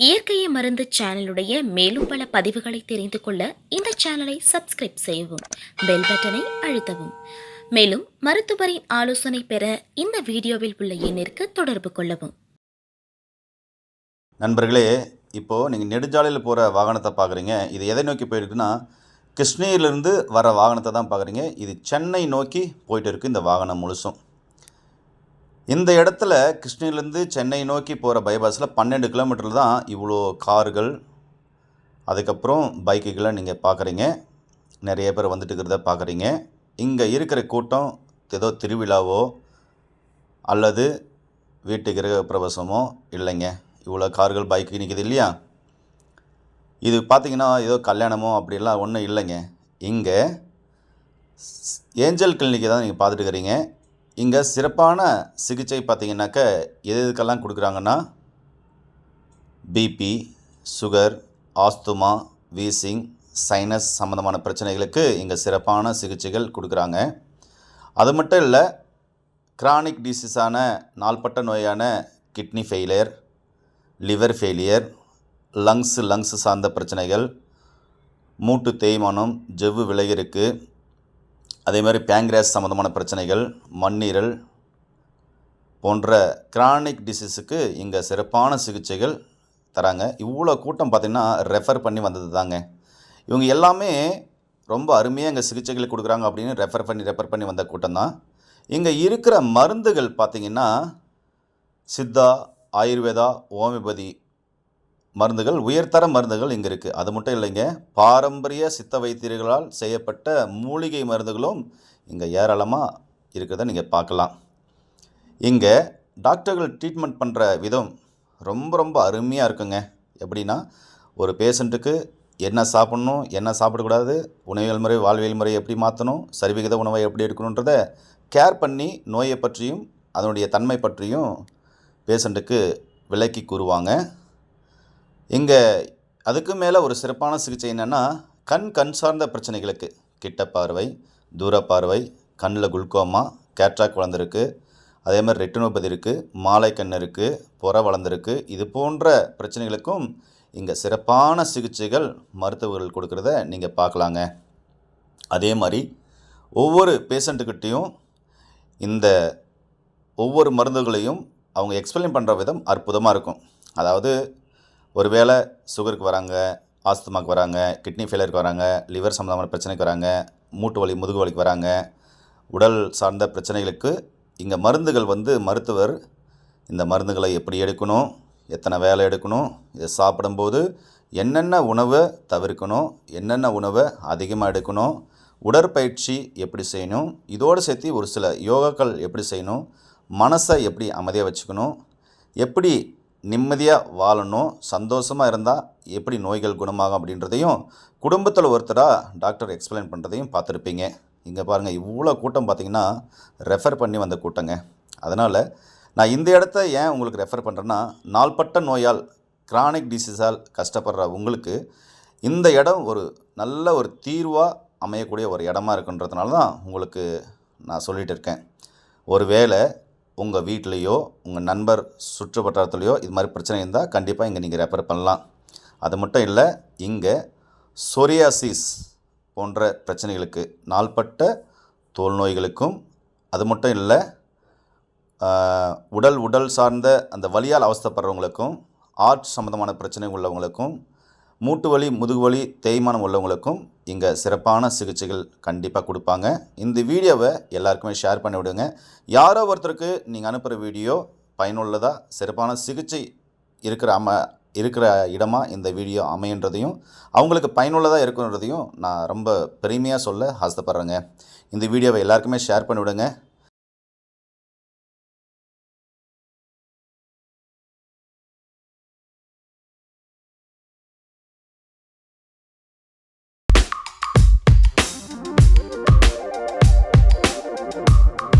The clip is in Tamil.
இயற்கையை மருந்து சேனலுடைய மேலும் பல பதிவுகளை தெரிந்து கொள்ள இந்த சேனலை சப்ஸ்கிரைப் செய்யவும் பெல் பட்டனை அழுத்தவும். மேலும் மருத்துவரின் ஆலோசனை பெற இந்த வீடியோவில் உள்ள எண்ணிற்கு தொடர்பு கொள்ளவும். நண்பர்களே இப்போது நீங்கள் நெடுஞ்சாலையில் போகிற வாகனத்தை பார்க்குறீங்க இது எதை நோக்கி போயிருக்குன்னா கிருஷ்ணகிரியிலேருந்து வர வாகனத்தை தான் பார்க்குறீங்க இது சென்னை நோக்கி போயிட்டு இருக்குது இந்த வாகனம் முழுசும். இந்த இடத்துல கிருஷ்ணகிரிலேருந்து சென்னை நோக்கி போகிற பைபாஸில் பன்னெண்டு கிலோமீட்டரில் தான் இவ்வளோ கார்கள் அதுக்கப்புறம் பைக்குகளை நீங்கள் பார்க்குறீங்க நிறைய பேர் வந்துட்டு இருக்கிறத பார்க்குறீங்க இங்கே இருக்கிற கூட்டம் ஏதோ திருவிழாவோ அல்லது வீட்டு கிரக பிரவேசமோ இல்லைங்க. இவ்வளோ கார்கள் பைக்கு நிற்கிது இல்லையா? இது பார்த்தீங்கன்னா ஏதோ கல்யாணமோ அப்படிலாம் ஒன்றும் இல்லைங்க. இங்கே ஏஞ்சல் கிளினிக்கை தான் நீங்கள் பார்த்துட்டு இருக்கிறீங்க. இங்கே சிறப்பான சிகிச்சை பார்த்திங்கனாக்க எது எதுக்கெல்லாம் கொடுக்குறாங்கன்னா BP sugar asthma wheezing sinus சம்மந்தமான பிரச்சனைகளுக்கு இங்கே சிறப்பான சிகிச்சைகள் கொடுக்குறாங்க. அது மட்டும் இல்லை கிரானிக் டிசீஸான நாள்பட்ட நோயான kidney failure liver failure lungs lungs சார்ந்த பிரச்சனைகள் மூட்டு தேய்மானம் ஜவ்வு விலகிருக்கு அதே மாதிரி பேங்க்ராஸ் சம்மந்தமான பிரச்சனைகள் மண்ணீரல் போன்ற கிரானிக் டிசீஸுக்கு இங்கே சிறப்பான சிகிச்சைகள் தராங்க. இவ்வளோ கூட்டம் பார்த்திங்கன்னா ரெஃபர் பண்ணி வந்தது தாங்க இவங்க எல்லாமே ரொம்ப அருமையாக இங்கே சிகிச்சைகள் கொடுக்குறாங்க அப்படின்னு ரெஃபர் பண்ணி ரெஃபர் பண்ணி வந்த கூட்டம் தான் இங்கே இருக்கிற மருந்துகள் பார்த்திங்கன்னா சித்தா ஆயுர்வேதா ஹோமியோபதி மருந்துகள் உயர்தர மருந்துகள் இங்கே இருக்குது அது மட்டும் இல்லைங்க பாரம்பரிய சித்த வைத்தியர்களால் செய்யப்பட்ட மூலிகை மருந்துகளும் இங்கே ஏராளமாக இருக்கிறத நீங்கள் பார்க்கலாம். இங்கே டாக்டர்கள் ட்ரீட்மெண்ட் பண்ணுற விதம் ரொம்ப ரொம்ப அருமையாக இருக்குங்க. எப்படின்னா ஒரு பேஷண்ட்டுக்கு என்ன சாப்பிட்ணும் என்ன சாப்பிடக்கூடாது உணவியல் முறை வாழ்வியல் முறை எப்படி மாற்றணும் சரிவிகித உணவை எப்படி எடுக்கணுன்றத கேர் பண்ணி நோயை பற்றியும் அதனுடைய தன்மை பற்றியும் பேஷண்ட்டுக்கு விளக்கி கூறுவாங்க. இங்கே அதுக்கு மேலே ஒரு சிறப்பான சிகிச்சை என்னென்னா கண் கண் சார்ந்த பிரச்சனைகளுக்கு. கிட்ட பார்வை தூர பார்வை கண்ணில் குல்கோமா கேட்ராக் வளர்ந்துருக்கு. அதே மாதிரி ரெட்டினோபதி இருக்குது மாலை கண் இருக்குது புற வளர்ந்துருக்கு. இது போன்ற பிரச்சனைகளுக்கும் இங்கே சிறப்பான சிகிச்சைகள் மருத்துவர்கள் கொடுக்குறத நீங்கள் பார்க்கலாங்க. அதே மாதிரி ஒவ்வொரு பேஷண்ட்டுக்கிட்டேயும் இந்த ஒவ்வொரு மருந்துகளையும் அவங்க எக்ஸ்பிளைன் பண்ணுற விதம் அற்புதமாக இருக்கும். அதாவது ஒருவேளை சுகருக்கு வராங்க ஆஸ்துமாக்கு வராங்க கிட்னி ஃபெயிலியருக்கு வராங்க லிவர் சம்மந்தமான பிரச்சனைக்கு வராங்க மூட்டு வலி முதுகு வலிக்கு வராங்க உடல் சார்ந்த பிரச்சனைகளுக்கு இங்கே மருந்துகள் வந்து மருத்துவர் இந்த மருந்துகளை எப்படி எடுக்கணும் எத்தனை வேலை எடுக்கணும் இதை சாப்பிடும்போது என்னென்ன உணவை தவிர்க்கணும் என்னென்ன உணவை அதிகமாக எடுக்கணும் உடற்பயிற்சி எப்படி செய்யணும் இதோடு சேர்த்து ஒரு சில யோகாக்கள் எப்படி செய்யணும் மனசை எப்படி அமைதியாக வச்சுக்கணும் எப்படி நிம்மதியாக வாழணும் சந்தோஷமாக இருந்தால் எப்படி நோய்கள் குணமாகும் அப்படின்றதையும் குடும்பத்தில் ஒருத்தராக டாக்டர் எக்ஸ்பிளைன் பண்ணுறதையும் பார்த்துருப்பீங்க. இங்கே பாருங்கள் இவ்வளோ கூட்டம் பார்த்தீங்கன்னா ரெஃபர் பண்ணி வந்த கூட்டங்க. அதனால் நான் இந்த இடத்த ஏன் உங்களுக்கு ரெஃபர் பண்ணுறேன்னா நாள்பட்ட நோயால் கிரானிக் டிசீஸால் கஷ்டப்படுற உங்களுக்கு இந்த இடம் ஒரு நல்ல ஒரு தீர்வாக அமையக்கூடிய ஒரு இடமா இருக்குன்றதுனால தான் உங்களுக்கு நான் சொல்லிகிட்டு இருக்கேன். ஒருவேளை உங்கள் வீட்லேயோ உங்கள் நண்பர் சுற்று வட்டாரத்துலேயோ இது மாதிரி பிரச்சனை இருந்தால் கண்டிப்பாக இங்கே நீங்கள் ரெஃபர் பண்ணலாம். அது மட்டும் இல்லை இங்கே சொரியாசிஸ் போன்ற பிரச்சனைகளுக்கு நாள்பட்ட தோல் நோய்களுக்கும் அது மட்டும் இல்லை உடல் உடல் சார்ந்த அந்த வலியால் அவஸ்தைப்படுறவங்களுக்கும் ஆர்ட் சம்மந்தமான பிரச்சனை உள்ளவங்களுக்கும் மூட்டு வலி முதுகு வலி தேய்மானம் உள்ளவங்களுக்கும் இங்கே சிறப்பான சிகிச்சைகள் கண்டிப்பாக கொடுப்பாங்க. இந்த வீடியோவை எல்லாருக்குமே ஷேர் பண்ணி விடுங்க. யாரோ ஒருத்தருக்கு நீங்கள் அனுப்புகிற வீடியோ பயனுள்ளதாக சிறப்பான சிகிச்சை இருக்கிற அம இருக்கிற இடமா இந்த வீடியோ அமையன்றதையும் அவங்களுக்கு பயனுள்ளதாக இருக்குன்றதையும் நான் ரொம்ப பெருமையாக சொல்ல ஆசைப்படுறேங்க. இந்த வீடியோவை எல்லாருக்குமே ஷேர் பண்ணிவிடுங்க